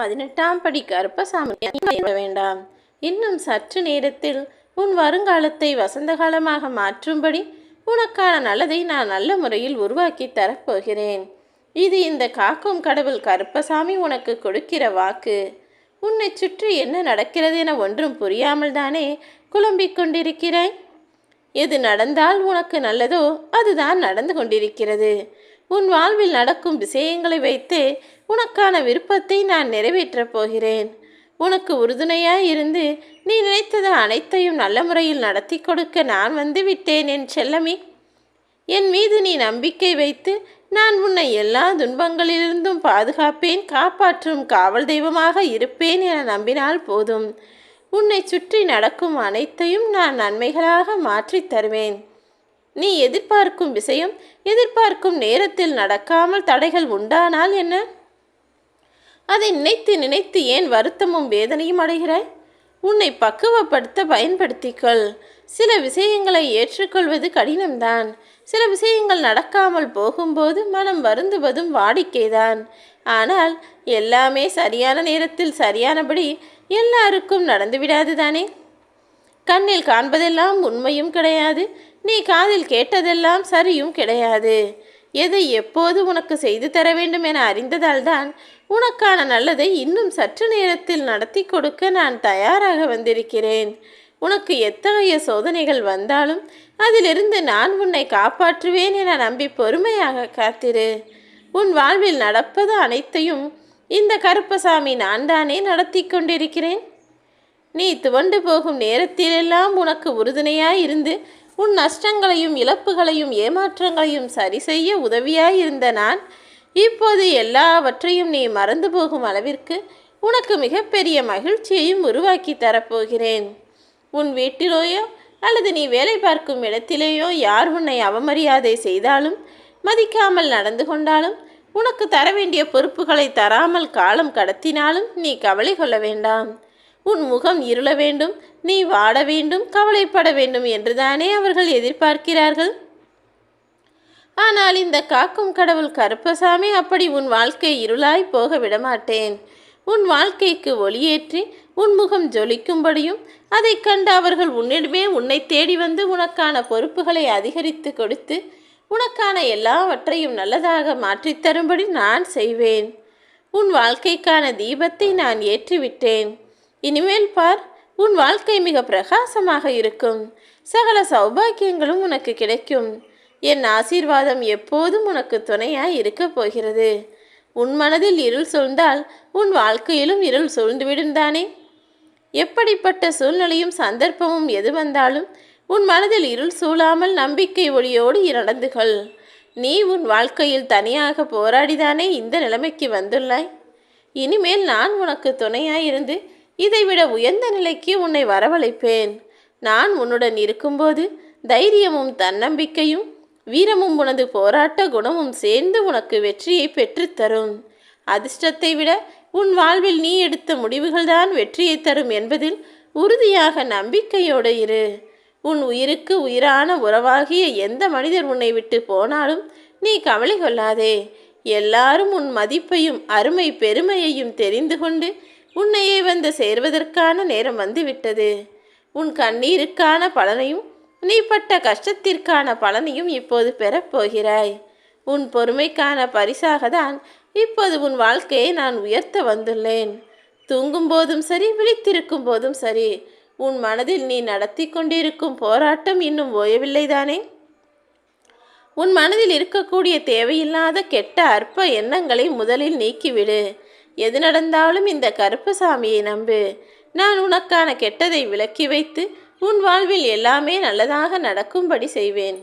பதினெட்டாம் படி கருப்பசாமி வேண்டாம். இன்னும் சற்று நேரத்தில் உன் வருங்காலத்தை வசந்த காலமாக மாற்றும்படி உனக்கான நல்லதை நான் நல்ல முறையில் உருவாக்கி தரப்போகிறேன். இது இந்த காக்கும் கடவுள் கருப்பசாமி உனக்கு கொடுக்கிற வாக்கு. உன்னை சுற்றி என்ன நடக்கிறது என ஒன்றும் புரியாமல் தானே குழம்பிக் கொண்டிருக்கிறாய்? எது நடந்தால் உனக்கு நல்லதோ அதுதான் நடந்து கொண்டிருக்கிறது. உன் வாழ்வில் நடக்கும் விஷயங்களை வைத்து உனக்கான விருப்பத்தை நான் நிறைவேற்றப் போகிறேன். உனக்கு உறுதுணையாய் இருந்து நீ நினைத்தது அனைத்தையும் நல்ல முறையில் நடத்தி கொடுக்க நான் வந்து விட்டேன் என் செல்லமி. என் மீது நீ நம்பிக்கை வைத்து நான் உன்னை எல்லா துன்பங்களிலிருந்தும் பாதுகாப்பேன் காப்பாற்றும் காவல் தெய்வமாக இருப்பேன் என நம்பினால் போதும். உன்னை சுற்றி நடக்கும் அனைத்தையும் நான் நன்மைகளாக மாற்றித் தருவேன். நீ எதிர்பார்க்கும் விஷயம் எதிர்பார்க்கும் நேரத்தில் நடக்காமல் தடைகள் உண்டானால் என்ன? அதை நினைத்து நினைத்து ஏன் வருத்தமும் வேதனையும் அடைகிறாய்? உன்னை பக்குவப்படுத்த பயன்படுத்திக்கொள். சில விஷயங்களை ஏற்றுக்கொள்வது கடினம்தான். சில விஷயங்கள் நடக்காமல் போகும்போது மனம் வருந்துவதும் வாடிக்கைதான். ஆனால் எல்லாமே சரியான நேரத்தில் சரியானபடி எல்லாருக்கும் நடந்துவிடாது தானே கண்ணில் காண்பதெல்லாம் உண்மையும் கிடையாது. நீ காதில் கேட்டதெல்லாம் சரியும் கிடையாது. எதை எப்போது உனக்கு செய்து தர வேண்டும் என அறிந்ததால்தான் உனக்கான நல்லதை இன்னும் சற்று நேரத்தில் நடத்தி கொடுக்க நான் தயாராக வந்திருக்கிறேன். உனக்கு எத்தகைய சோதனைகள் வந்தாலும் அதிலிருந்து நான் உன்னை காப்பாற்றுவேன் என நம்பி பொறுமையாக காத்திரு. உன் வாழ்வில் நடப்பது அனைத்தையும் இந்த கருப்பசாமி நான் தானே நடத்தி கொண்டிருக்கிறேன்? நீ துவண்டு போகும் நேரத்திலெல்லாம் உனக்கு உறுதுணையாய் இருந்து உன் நஷ்டங்களையும் இழப்புகளையும் ஏமாற்றங்களையும் சரி செய்ய உதவியாய் இருந்த நான் இப்போது எல்லாவற்றையும் நீ மறந்து போகும் அளவிற்கு உனக்கு மிகப்பெரிய மகிழ்ச்சியையும் உருவாக்கி தரப்போகிறேன். உன் வீட்டிலேயோ அல்லது நீ வேலை பார்க்கும் இடத்திலேயோ யார் உன்னை அவமரியாதை செய்தாலும் மதிக்காமல் நடந்து கொண்டாலும் உனக்கு தர வேண்டிய பொறுப்புகளை தராமல் காலம் கடத்தினாலும் நீ கவலை கொள்ள வேண்டாம். உன் முகம் இருள வேண்டும் நீ வாட வேண்டும் கவலைப்பட வேண்டும் என்றுதானே அவர்கள் எதிர்பார்க்கிறார்கள். ஆனால் இந்த காக்கும் கடவுள் கருப்பசாமி அப்படி உன் வாழ்க்கை இருளாய் போக விடமாட்டேன். உன் வாழ்க்கைக்கு ஒளியேற்றி உன் முகம் ஜொலிக்கும்படியும் அதை கண்டு அவர்கள் உன்னிடமே உன்னை தேடி வந்து உனக்கான பொறுப்புகளை அதிகரித்து கொடுத்து உனக்கான எல்லாவற்றையும் நல்லதாக மாற்றித் தரும்படி நான் செய்வேன். உன் வாழ்க்கைக்கான தீபத்தை நான் ஏற்றிவிட்டேன். இனிமேல் பார் உன் வாழ்க்கை மிக பிரகாசமாக இருக்கும். சகல சௌபாக்கியங்களும் உனக்கு கிடைக்கும். என் ஆசீர்வாதம் எப்போதும் உனக்கு துணையாய் இருக்கப் போகிறது. உன் மனதில் இருள் சூழ்ந்தால் உன் வாழ்க்கையிலும் இருள் சூழ்ந்துவிடும் தானே? எப்படிப்பட்ட சூழ்நிலையும் சந்தர்ப்பமும் எது வந்தாலும் உன் மனதில் இருள் சூழாமல் நம்பிக்கை ஒளியோடு நடந்து கொள். நீ உன் வாழ்க்கையில் தனியாக போராடிதானே இந்த நிலைமைக்கு வந்துள்ளாய்? இனிமேல் நான் உனக்கு துணையாயிருந்து இதைவிட உயர்ந்த நிலைக்கு உன்னை வரவழைப்பேன். நான் உன்னுடன் இருக்கும்போது தைரியமும் தன்னம்பிக்கையும் வீரமும் உனது போராட்ட குணமும் சேர்ந்து உனக்கு வெற்றியை பெற்றுத்தரும் அதிர்ஷ்டத்தை விட உன் வாழ்வில் நீ எடுத்த முடிவுகள்தான் வெற்றியை தரும் என்பதில் உறுதியாக நம்பிக்கையோடு இரு. உன் உயிருக்கு உயிரான உறவாகிய எந்த மனிதர் உன்னை விட்டு போனாலும் நீ கவலை கொள்ளாதே. எல்லாரும் உன் மதிப்பையும் அருமை பெருமையையும் தெரிந்து கொண்டு உன்னையே வந்து சேர்வதற்கான நேரம் வந்துவிட்டது. உன் கண்ணீருக்கான பலனையும் நீ பட்ட கஷ்டத்திற்கான பலனையும் இப்போது பெறப்போகிறாய் உன் பொறுமைக்கான பரிசாக தான் இப்போது உன் வாழ்க்கையை நான் உயர்த்த வந்துள்ளேன். தூங்கும் போதும் சரி விழித்திருக்கும் போதும் சரி உன் மனதில் நீ நடத்தி கொண்டிருக்கும் போராட்டம் இன்னும் ஓயவில்லைதானே? உன் மனதில் இருக்கக்கூடிய தேவையில்லாத கெட்ட அற்ப எண்ணங்களை முதலில் நீக்கிவிடு. எது நடந்தாலும் இந்த கருப்பசாமியை நம்பு. நான் உனக்கான கெட்டதை விலக்கி வைத்து உன் வாழ்வில் எல்லாமே நல்லதாக நடக்கும்படி செய்வேன்.